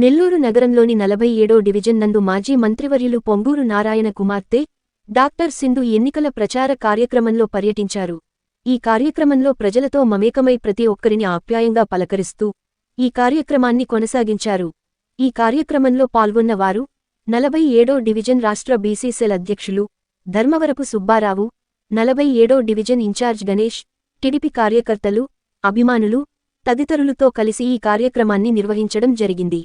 నెల్లూరు నగరంలోని నలభై ఏడో డివిజన్ నందు మాజీ మంత్రివర్యులు పొంగూరు నారాయణ కుమార్తె డాక్టర్ సింధు ఎన్నికల ప్రచార కార్యక్రమంలో పర్యటించారు. ఈ కార్యక్రమంలో ప్రజలతో మమేకమై ప్రతి ఒక్కరిని ఆప్యాయంగా పలకరిస్తూ ఈ కార్యక్రమాన్ని కొనసాగించారు. ఈ కార్యక్రమంలో పాల్గొన్నవారు నలభై ఏడో డివిజన్ రాష్ట్ర బీసీసెల్ అధ్యక్షులు ధర్మవరపు సుబ్బారావు నలభై ఏడో డివిజన్ ఇన్ఛార్జ్ గణేష్ టిడిపి కార్యకర్తలు అభిమానులు తదితరులతో కలిసి ఈ కార్యక్రమాన్ని నిర్వహించడం జరిగింది.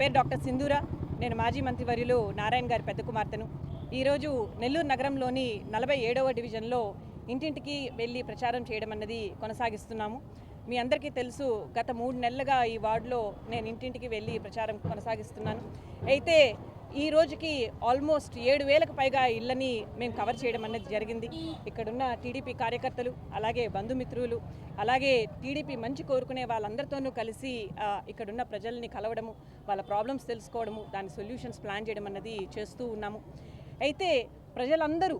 పేరు డాక్టర్ సింధూర నేను మాజీ మంత్రివర్యులు నారాయణ గారి పెద్ద కుమార్తెను. ఈరోజు నెల్లూరు నగరంలోని నలభై ఏడవ డివిజన్లో ఇంటింటికి వెళ్ళి ప్రచారం చేయడం అన్నది కొనసాగిస్తున్నాము. మీ అందరికీ తెలుసు గత మూడు నెలలుగా ఈ వార్డులో నేను ఇంటింటికి వెళ్ళి ప్రచారం కొనసాగిస్తున్నాను. అయితే ఈ రోజుకి ఆల్మోస్ట్ ఏడు వేలకు పైగా ఇళ్ళని మేము కవర్ చేయడం అనేది జరిగింది. ఇక్కడున్న టీడీపీ కార్యకర్తలు అలాగే బంధుమిత్రులు అలాగే టీడీపీ మంచి కోరుకునే వాళ్ళందరితోనూ కలిసి ఇక్కడున్న ప్రజల్ని కలవడము వాళ్ళ ప్రాబ్లమ్స్ తెలుసుకోవడము దాని సొల్యూషన్స్ ప్లాన్ చేయడం అన్నది చేస్తూ ఉన్నాము. అయితే ప్రజలందరూ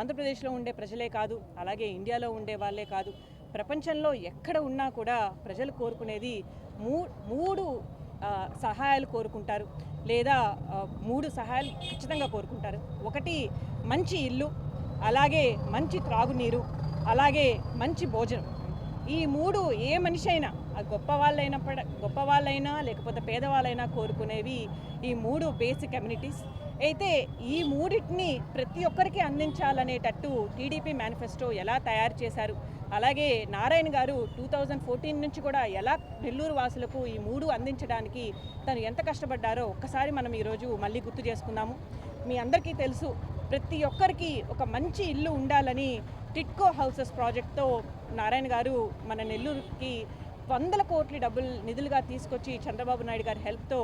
ఆంధ్రప్రదేశ్లో ఉండే ప్రజలే కాదు అలాగే ఇండియాలో ఉండే వాళ్ళే కాదు ప్రపంచంలో ఎక్కడ ఉన్నా కూడా ప్రజలు కోరుకునేది మూ మూడు సహాయాలు కోరుకుంటారు లేదా మూడు సహాయాలు ఖచ్చితంగా కోరుకుంటారు. ఒకటి మంచి ఇల్లు అలాగే మంచి త్రాగునీరు అలాగే మంచి భోజనం. ఈ మూడు ఏ మనిషి అయినా అది గొప్ప వాళ్ళైనప్పటి గొప్ప వాళ్ళైనా లేకపోతే పేదవాళ్ళైనా కోరుకునేవి ఈ మూడు బేసిక్ కమ్యూనిటీస్ అయితే ఈ మూడింటిని ప్రతి ఒక్కరికి అందించాలనేటట్టు టీడీపీ మేనిఫెస్టో ఎలా తయారు చేశారు అలాగే నారాయణ గారు టూ థౌజండ్ ఫోర్టీన్ నుంచి కూడా ఎలా నెల్లూరు వాసులకు ఈ మూడు అందించడానికి తను ఎంత కష్టపడ్డారో ఒక్కసారి మనం ఈరోజు మళ్ళీ గుర్తు చేసుకుందాము. మీ అందరికీ తెలుసు ప్రతి ఒక్కరికి ఒక మంచి ఇల్లు ఉండాలని టిట్కో హౌసెస్ ప్రాజెక్ట్తో నారాయణ గారు మన నెల్లూరుకి వందల కోట్ల డబ్బులు నిధులుగా తీసుకొచ్చి చంద్రబాబు నాయుడు గారి హెల్ప్తో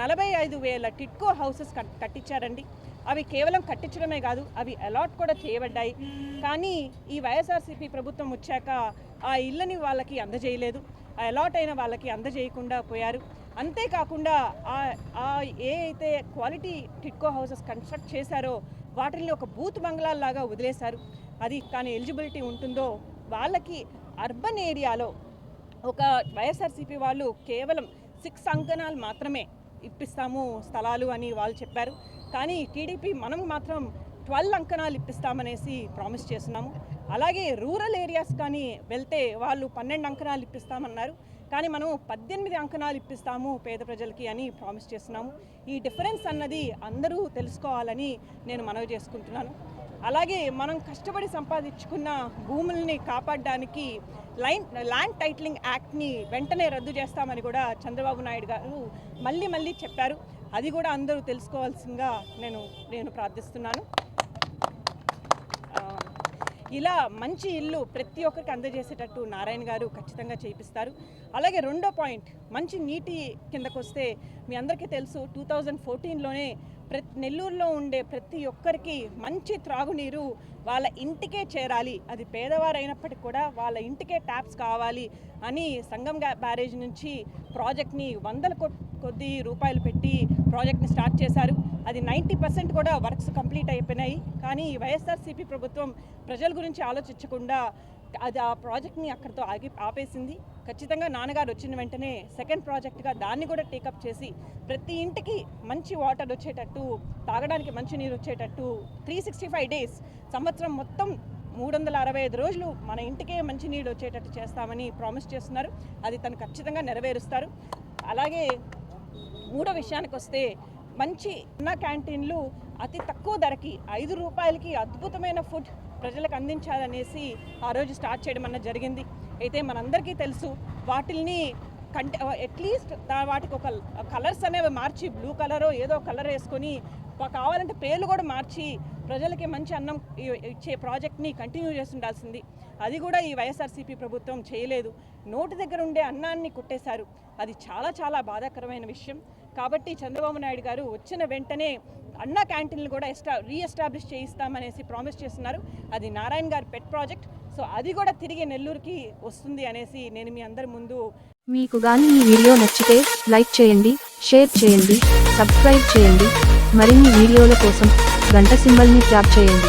నలభై ఐదు వేల టిట్కో హౌసెస్ కట్ కట్టించారండి. అవి కేవలం కట్టించడమే కాదు అవి అలాట్ కూడా చేయబడ్డాయి. కానీ ఈ వైఎస్ఆర్సీపీ ప్రభుత్వం వచ్చాక ఆ ఇళ్ళని వాళ్ళకి అందజేయలేదు. ఆ అలాట్ అయిన వాళ్ళకి అందజేయకుండా పోయారు. అంతేకాకుండా ఆ ఆ ఏ అయితే క్వాలిటీ టిట్కో హౌసెస్ కన్స్ట్రక్ట్ చేశారో వాటిని ఒక బూత్ బంగ్లాల్లాగా వదిలేశారు. అది కానీ ఎలిజిబిలిటీ ఉంటుందో వాళ్ళకి అర్బన్ ఏరియాలో ఒక వైఎస్ఆర్సీపీ వాళ్ళు కేవలం సిక్స్ అంకణాలు మాత్రమే ఇప్పిస్తాము స్థలాలు అని వాళ్ళు చెప్పారు. కానీ టీడీపీ మనం మాత్రం ట్వెల్వ్ అంకణాలు ఇప్పిస్తామనేసి ప్రామిస్ చేస్తున్నాము. అలాగే రూరల్ ఏరియాస్ కానీ వెళ్తే వాళ్ళు పన్నెండు అంకణాలు ఇప్పిస్తామన్నారు. కానీ మనం పద్దెనిమిది అంకణాలు ఇప్పిస్తాము పేద ప్రజలకి అని ప్రామిస్ చేస్తున్నాము. ఈ డిఫరెన్స్ అన్నది అందరూ తెలుసుకోవాలని నేను మనవి చేసుకుంటున్నాను. అలాగే మనం కష్టపడి సంపాదించుకున్న భూముల్ని కాపాడడానికి లైన్ ల్యాండ్ టైటిలింగ్ యాక్ట్ని వెంటనే రద్దు చేస్తామని కూడా చంద్రబాబు నాయుడు గారు మళ్ళీ మళ్ళీ చెప్పారు. అది కూడా అందరూ తెలుసుకోవాల్సిందిగా నేను నేను ప్రార్థిస్తున్నాను. ఇలా మంచి ఇల్లు ప్రతి ఒక్కరికి అందజేసేటట్టు నారాయణ గారు ఖచ్చితంగా చేయిస్తారు అలాగే రెండో పాయింట్ మంచి నీటి కిందకు వస్తే మీ అందరికీ తెలుసు టూ థౌజండ్ ఫోర్టీన్లోనే ప్రతి నెల్లూరులో ఉండే ప్రతి ఒక్కరికి మంచి త్రాగునీరు వాళ్ళ ఇంటికే చేరాలి. అది పేదవారైనప్పటికీ కూడా వాళ్ళ ఇంటికే ట్యాప్స్ కావాలి అని సంగం బ్యారేజ్ నుంచి ప్రాజెక్ట్ని వందల కొద్ది రూపాయలు పెట్టి ప్రాజెక్ట్ని స్టార్ట్ చేశారు. అది నైంటీ పర్సెంట్ కూడా వర్క్స్ కంప్లీట్ అయిపోయినాయి. కానీ వైఎస్ఆర్సీపీ ప్రభుత్వం ప్రజల గురించి ఆలోచించకుండా అది ఆ ప్రాజెక్ట్ని అక్కడితో ఆగి ఆపేసింది. ఖచ్చితంగా నాన్నగారు వచ్చిన వెంటనే సెకండ్ ప్రాజెక్ట్గా దాన్ని కూడా టేకప్ చేసి ప్రతి ఇంటికి మంచి వాటర్ వచ్చేటట్టు తాగడానికి మంచి నీరు వచ్చేటట్టు త్రీ సిక్స్టీ ఫైవ్ డేస్ సంవత్సరం మొత్తం మూడు వందల అరవై ఐదు రోజులు మన ఇంటికే మంచి నీళ్ళు వచ్చేటట్టు చేస్తామని ప్రామిస్ చేస్తున్నారు. అది తను ఖచ్చితంగా నెరవేరుస్తారు. అలాగే మూడో విషయానికి వస్తే మంచి అన్న క్యాంటీన్లు అతి తక్కువ ధరకి ఐదు రూపాయలకి అద్భుతమైన ఫుడ్ ప్రజలకు అందించాలనేసి ఆ రోజు స్టార్ట్ చేయడం అన్న జరిగింది. అయితే మనందరికీ తెలుసు వాటిల్ని కంటే అట్లీస్ట్ వాటికి ఒక కలర్స్ అనేవి మార్చి బ్లూ కలరో ఏదో కలర్ వేసుకొని కావాలంటే పేర్లు కూడా మార్చి ప్రజలకి మంచి అన్నం ఇచ్చే ప్రాజెక్ట్ని కంటిన్యూ చేసి ఉండాల్సింది అది కూడా ఈ వైఎస్ఆర్సీపీ ప్రభుత్వం చేయలేదు. నోటి దగ్గర ఉండే అన్నాన్ని కొట్టేశారు. అది చాలా చాలా బాధాకరమైన విషయం. కాబట్టి చంద్రబాబు నాయుడు గారు వచ్చిన వెంటనే అన్న క్యాంటీన్లు కూడా ఎస్టా రీఎస్టాబ్లిష్ చేయిస్తామనేసి ప్రామిస్ చేస్తున్నారు. అది నారాయణ గారి పెట్ ప్రాజెక్ట్ సో అది కూడా తిరిగి నెల్లూరుకి వస్తుంది అనేసి నేను మీ అందరి ముందు మీకు గాని ఈ వీడియో నచ్చితే లైక్ చేయండి షేర్ చేయండి సబ్స్క్రైబ్ చేయండి. మరిన్ని వీడియోల కోసం గంట సింబల్ని ట్యాప్ చేయండి.